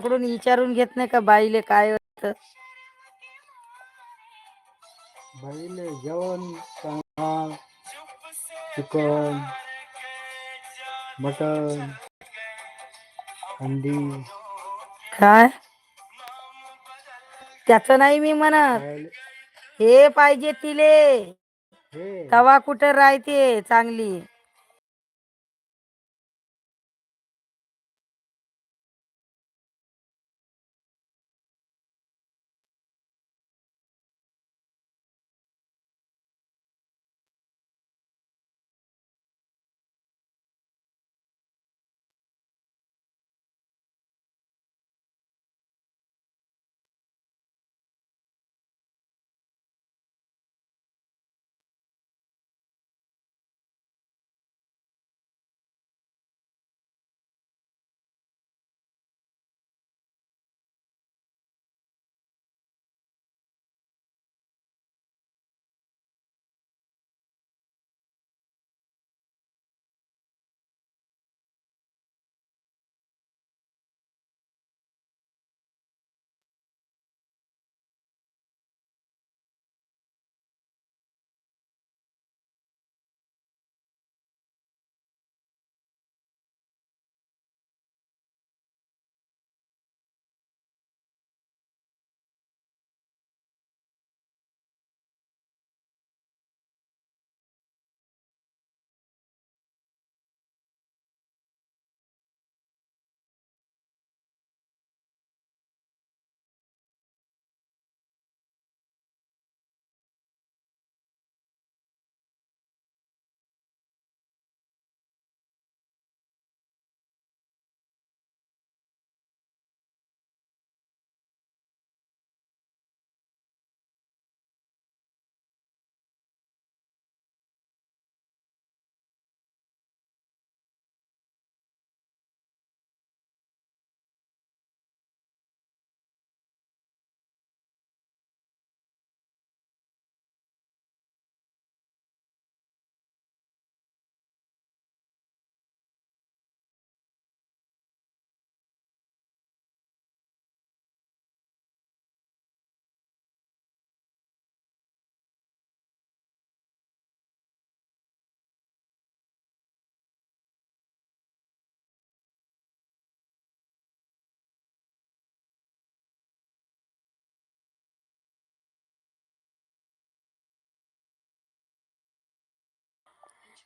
कडून विचारून घेत नाही का बाईले काय होतं? बाईले जेवण चांगला चिकन मटन अंडी. काय? त्याच नाही मी म्हणत. हे पाहिजे तिले. तवा कुठं राहते चांगली?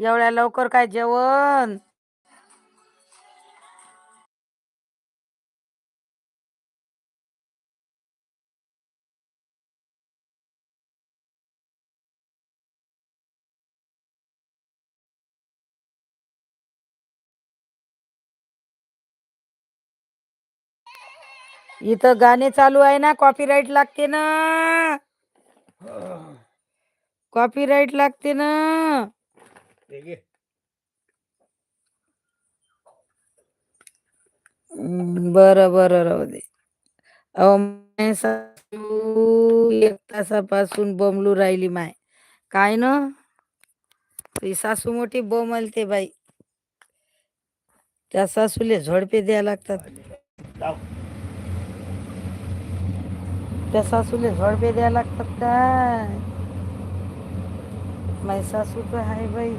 एवढ्या लवकर काय जेवण? इथं गाणे चालू आहे ना कॉपीराईट लागते ना. कॉपीराईट लागते ना. घे. हम्म, बरं बरं राहू दे. अहो माय सासू एक तासापासून बोंबलू राहिली माय. काय न? ती सासू मोठी बोंबलते बाई. त्या सासूले झोडपे द्यायला लागतात. त्या सासूले झोडपे द्यायला लागतात काय? माय सासू तर आहे बाई.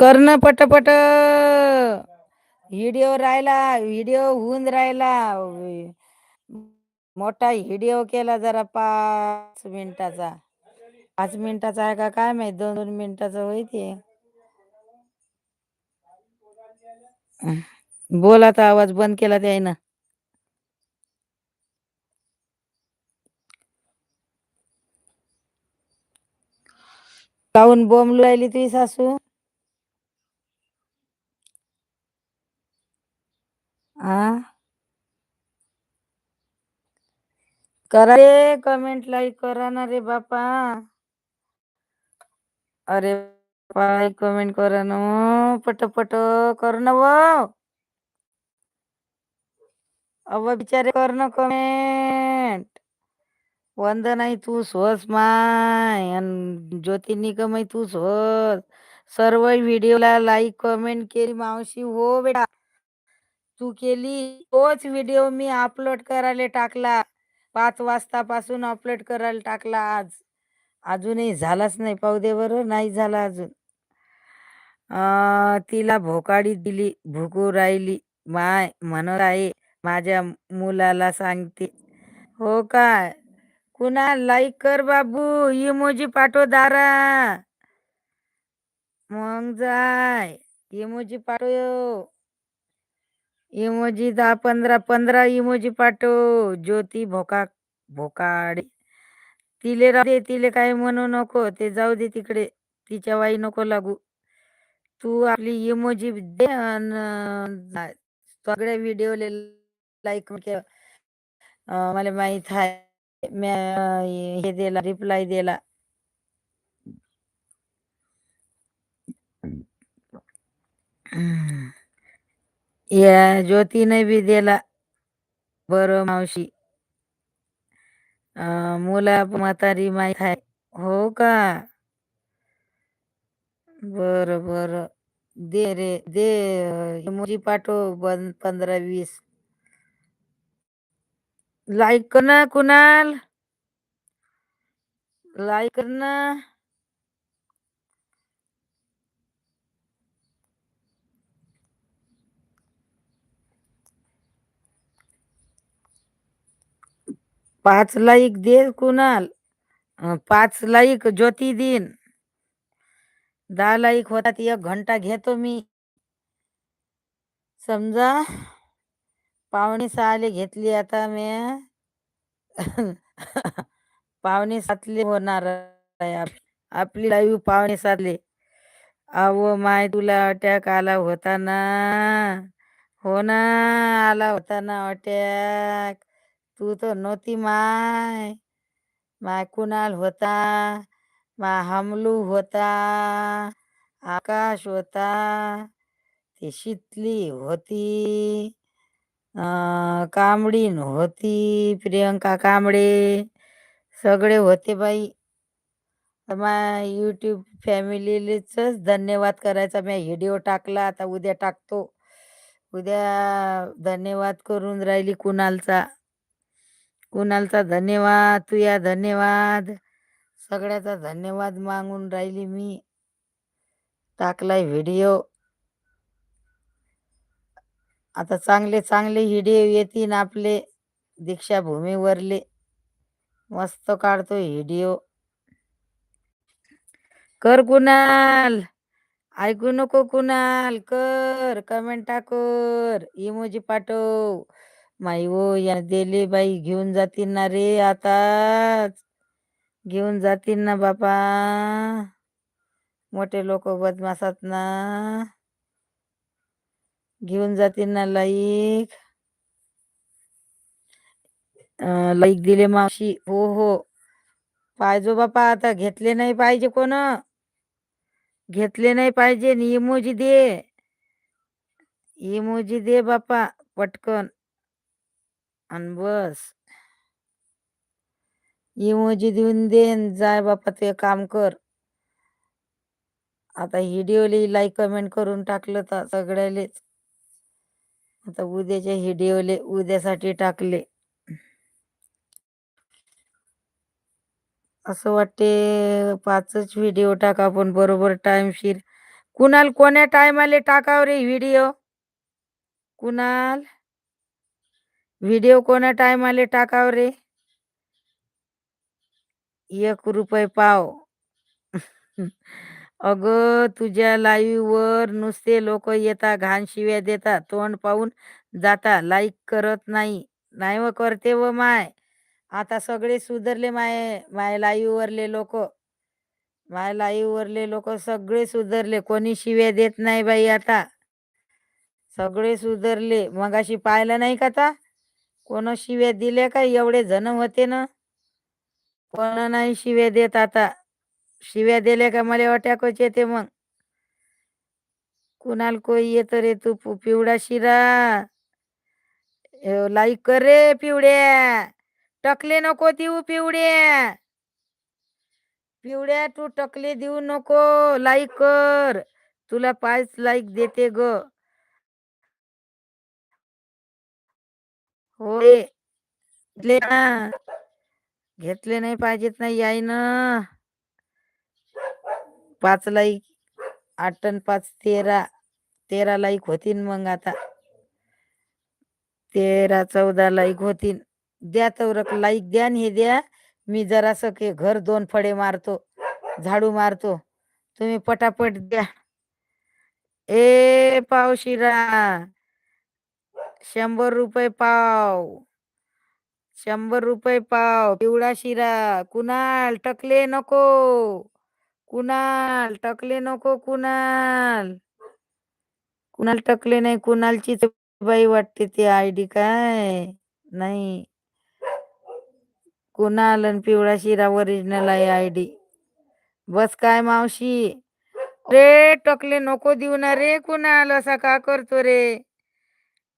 करणं पटपट. व्हिडिओ राहिला व्हिडिओ होऊन राहिला. मोठा व्हिडिओ केला जरा पाच मिनिटाचा. पाच मिनिटाचा आहे का काय माहीत? दोन दोन मिनिटाचा होई ते. बोल आता आवाज बंद केला त्यानं काऊन बोंबलू राहिली तुझी सासू? करा रे कमेंट लाईक करा ना रे बापा. अरे बापा कमेंट करा ना. पटपट कर ना अव बिचारे कर ना कमेंट वंदनाई तू सोस माय. अन ज्योती निकमई तू सोस सर्व व्हिडिओला लाईक कमेंट केली मावशी. हो बेटा. तू केली तोच व्हिडिओ मी अपलोड करायला टाकला. पाच वाजतापासून ऑपरेट करायला टाकला आज. अजूनही झालाच नाही पाहू बरं नाही झाला अजून. तिला भोकाडी दिली भुकू राहिली. माय म्हणत आहे माझ्या मुलाला सांगते. हो काय कुणा लाईक कर बाबू इमोजी पाठव दारा. मग जाय इमोजी पाठव. इमोजी दहा पंधरा पंधरा इमोजी पाठव. ज्योती भोका भोकाडे. तिले राहू दे तिले काही म्हणू नको. ते जाऊ दे तिकडे. तिच्या वाई नको लागू. तू आपली इमोजी दे अन सगळ्या व्हिडिओले लाईक मला माहीत आहे. म्या हे दिला रिप्लाय दिला. या ज्योतीने बी दिला. बरं मावशी. अं, मुला म्हातारी माहीत आहे हो का? बर बर. दे रे दे. इमोजी पाठव बन पंधरा वीस. लाईक कर ना कुणाल. लाईक कर ना. पाच लाईक दे कुणाल. पाच लाईक ज्योती दिन. दहा लाईक होतात एक घंटा घेतो मी. समजा पावणे सहाले घेतली आता मी. पावणे सातले होणार आपली लाईव्ह पावणे सातले. अहो माय तुला अटॅक आला होता ना. हो ना आला होता ना अटॅक तू तर नव्हती माय माय कुणाल होता माय हमलू होता आकाश होता ती शितली होती कांबडीन होती प्रियंका कांबळे सगळे होते बाई माय यूट्यूब फॅमिलीच धन्यवाद करायचा मी व्हिडिओ टाकला आता उद्या टाकतो उद्या धन्यवाद करून राहिली कुणालचा कुणालचा धन्यवाद तुया धन्यवाद. सगळ्याचा धन्यवाद मागून राहिली मी. टाकलाय व्हिडिओ आता चांगले चांगले व्हिडिओ येतील आपले. दीक्षाभूमीवरले मस्त काढतो व्हिडिओ कर कुणाल ऐकू नको कुणाल कर कमेंट टाकर इमोजी पाठव. माई ओ या दिले बाई घेऊन जातील ना रे आताच. घेऊन जातील ना बापा. मोठे लोक बदमासात ना. घेऊन जातील ना लाईक. अं, लाईक दिले मावशी. हो हो. पाहिजो बापा आता घेतले नाही पाहिजे कोण? घेतले नाही पाहिजे इमोजी दे. इमोजी दे बापा पटकन. अन बस. इमोजी देऊन दे जाय बापा ते काम कर. आता व्हिडिओले लाईक कमेंट करून टाकलं तर सगळ्यालेच. आता उद्याच्या व्हिडिओले उद्यासाठी टाकले. असं वाटते पाचच व्हिडिओ टाका आपण बरोबर टाइमशीर कुणाल कोण्या टायमाले टाकाव रे व्हिडिओ कुणाल? व्हिडिओ कोणा टायमाले टाकाव रे? एक रुपये पाव. अग तुझ्या लाईव्ह वर नुसते लोक येता घाण शिव्या देतात तोंड पाहून जाता लाईक करत नाही. नाही व करते व माय. आता सगळे सुधरले माय माय लाईव्ह वरले लोक. माय लाईव्ह वरले लोक सगळे सुधरले कोणी शिव्या देत नाही बाई आता. सगळे सुधरले. मगाशी पाहिलं नाही का आता कोण शिव्या दिल्या का? एवढे जण होते ना. कोण नाही शिव्या देत आता. शिव्या दिल्या का मला अटॅकच येते मग? कुणाल कोई येत रे तू पु- पिवळा शिरा. लाईक कर रे पिवड्या टकले नको देऊ पिवड्या पिवड्या तू टकले देऊ नको. लाईक कर. तुला पाच लाईक देते ग. होय. घेतले ना. घेतले नाही पाहिजेत नाही आई ना पाच लाईक आठ टन पाच तेरा. तेरा लाईक होतीन मग आता. तेरा चौदा लाईक होतीन. द्या चौरक लाईक द्या हे द्या. मी जरासं के घर दोन फडे मारतो झाडू मारतो. तुम्ही पटापट द्या. ए पावशिरा शंभर रुपये पाव. शंभर रुपये पाव. पिवळा शिरा. कुणाल टकले नको. कुणाल टकले नको कुणाल. कुणाल टकले नाही कुणालची बाई वाटते ती आयडी काय? नाही. कुणाल आणि पिवळा शिरा ओरिजिनल आहे आयडी. बस काय मावशी? रे टकले नको देऊ ना रे कुणाल असा का करतो रे?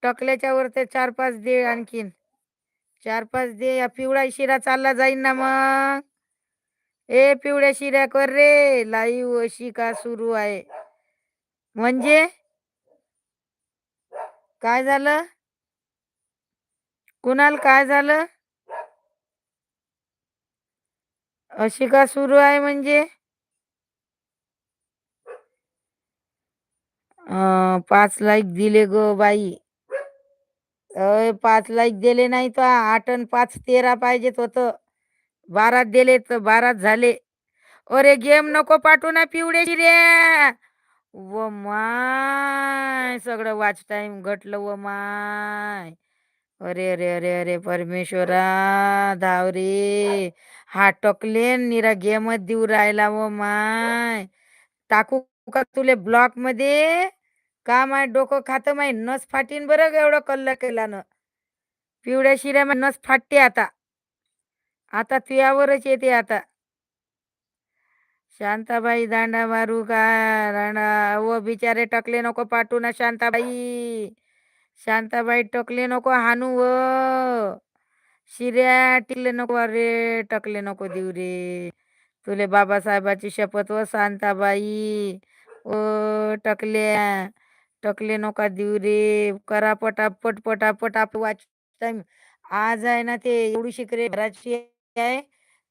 टकल्याच्या वर ते चार पाच दे आणखीन. चार पाच दे या पिवळा शिरा चालला जाईन ना मग. ए पिवळ्या शिऱ्या कर रे. लाईव्ह अशी का सुरू आहे? म्हणजे? काय झालं? कुणाल काय झालं? अशी का सुरू आहे म्हणजे? पाच लाईक दिले ग बाई. अय पाच लाईक दिले नाही तर आठ अन पाच तेरा पाहिजेत होत. बारात दिले तर बारात झाले. अरे गेम नको पाठवू ना पिवडे रे. व माय सगळं वाच टाईम घटलं व माय. अरे अरे अरे अरे परमेश्वरा धावरे. हा टकले निरा गेमच देऊ राहिला व माय. टाकू का तुले ब्लॉकमध्ये? का माय डोकं खातं माय नस फाटीन बरं एवढं कल्ला केल्यानं. पिवळ्या शिऱ्या माय नस फाटते आता. आता तुयावरच येते आता. शांताबाई दांडा मारू का? राणा व बिचारे टकले नको पाठू ना शांताबाई. शांताबाई टकले नको हानू व. शिऱ्या टिकले नको अरे टकले नको देऊ रे. तुले बाबासाहेबाची शपथ व शांताबाई. ओ टकल्या. टकले नका देऊ रे. करा पटापट पटापट आप वाच टाइम आज आहे ना ते एवढी शिकरे भराची आहे.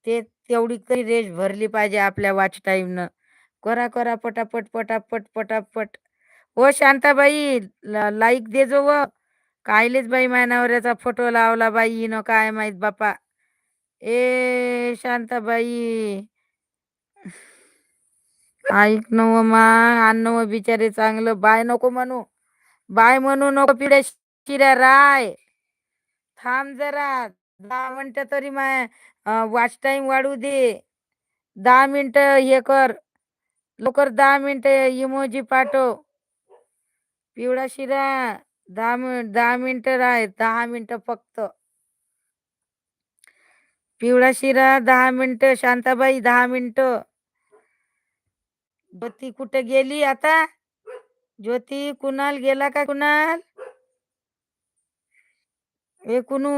ते तेवढी तरी रेश भरली पाहिजे आपल्या वॉच टाईमनं करा करा पटापट पटापट पटापट. हो शांताबाई लाईक दे जो व. कायलेच बाई मायनावऱ्याचा फोटो लावला बाई न काय माहीत बापा. ए शांताबाई. ऐक नव मा अन्न बिचारे चांगलं. बाय नको म्हणू. बाय म्हणू नको पिढ्या शिऱ्या राय. थांब जरा. दहा मिनटं तरी माय वॉच टाइम वाढू दे. दहा मिनटं हे कर. लवकर दहा मिनटं इमोजी पाठव. पिवळा शिरा. दहा मिनिट दहा मिनटं राय दहा मिनटं फक्त. पिवळा शिरा दहा मिनटं. शांताबाई दहा मिनटं. ज्योती कुठे गेली आता? ज्योती कुणाल गेला का कुणाल? ए कुणू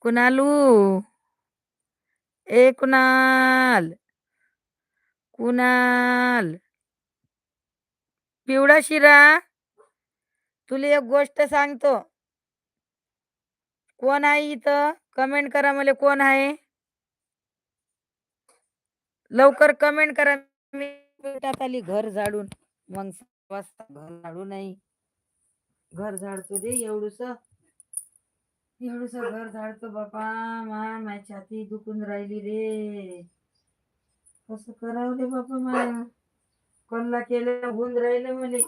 कुणालू? ए कुणाल कुणाल? पिवळा शिरा तुला एक गोष्ट सांगतो. कोण आहे इथं? कमेंट करा मला कोण आहे? लवकर कमेंट करा. मिनिटात आली घर झाडून मग वाजता घर झाडू नाही घर झाडतो रे एवढूस. एवढूस घर झाडतो बापा मा माझी छाती दुखून राहिली रे. कसं करावं रे बापा मा? कल्ला केलं होऊन राहिले मले.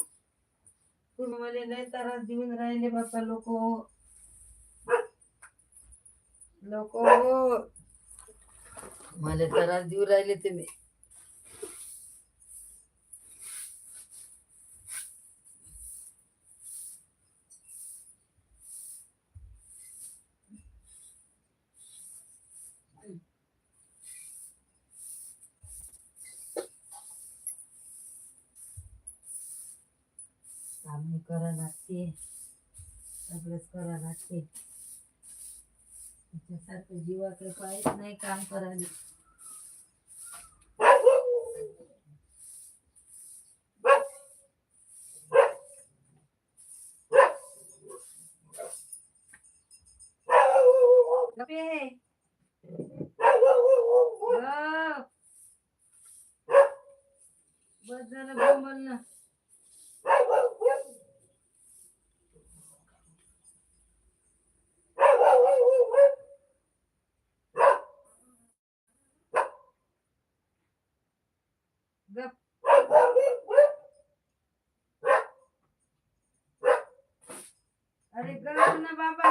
तू मला लय त्रास देऊन राहिले बापा लोक. लोक. मला त्रास देऊ राहिले तुम्ही. कामही करा लागते सगळंच करा लागते त्याच्यासारखं जीवाकडे पाहिजे नाही काम करायला गप्पे. गप. बस झालं बोंबलणं. गप. अरे गप ना बाबा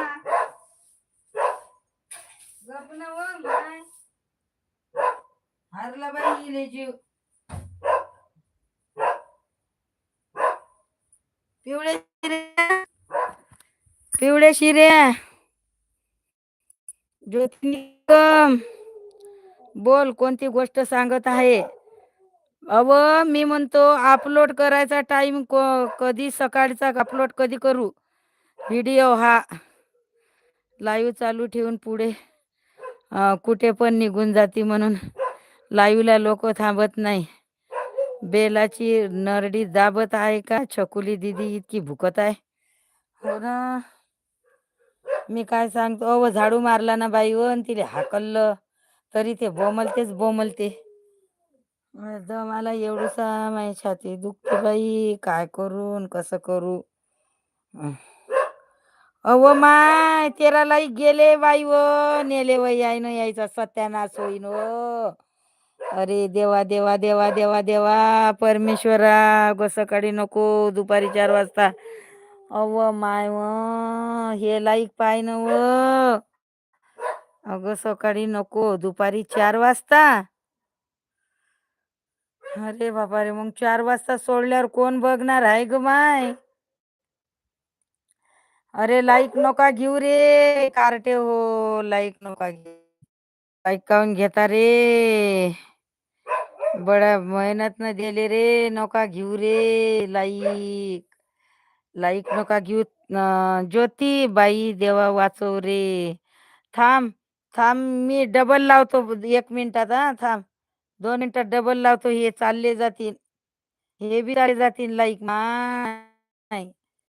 गप ना व माय हारला बाई इले जीव पिवळे शिऱ्या पिवळे शिऱ्या ज्योती बोल कोणती गोष्ट सांगत आहे? अव मी म्हणतो अपलोड करायचा टाइम कधी सकाळचा अपलोड कधी करू? व्हिडिओ हा. लाईव्ह चालू ठेवून पुढे. कुठे पण निघून जाती म्हणून. लाईव्हला लोक थांबत नाही. बेलाची नरडी दाबत आहे का? छकुली दिदी इतकी भुकत आहे. हो ना. मी काय सांगतो? अव झाडू मारला ना बाई व तिला तिले हाकललं. तरी ते बोमलतेच बोमलते मला एवढूसा माझी छाती दुखते बाई. काय करून कसं करू? अव माय तेरालाही गेले बाई व नेले व यायन यायचा सत्यानाश होईन हो अरे देवा देवा देवा देवा देवा परमेश्वरा ग सकाळी नको दुपारी चार वाजता. अव माय व हे लाईक पाय न अग अगं सकाळी नको दुपारी चार वाजता. अरे बाबा रे मग चार वाजता सोडल्यावर कोण बघणार आहे ग माय? अरे लाईक नका घेऊ रे कार्टे हो लाईक नका घेऊ. लाईक काऊन घेता रे. बडा मेहनत न दिले रे नका घेऊ रे लाईक. लाईक नका घेऊ अं, ज्योती बाई देवा वाचव रे. थांब थांब मी डबल लावतो एक मिनिटात हा थांब. दोन मिनिटात डबल लावतो हे चालले जातील. हे बी चालले जातील लाईक. माय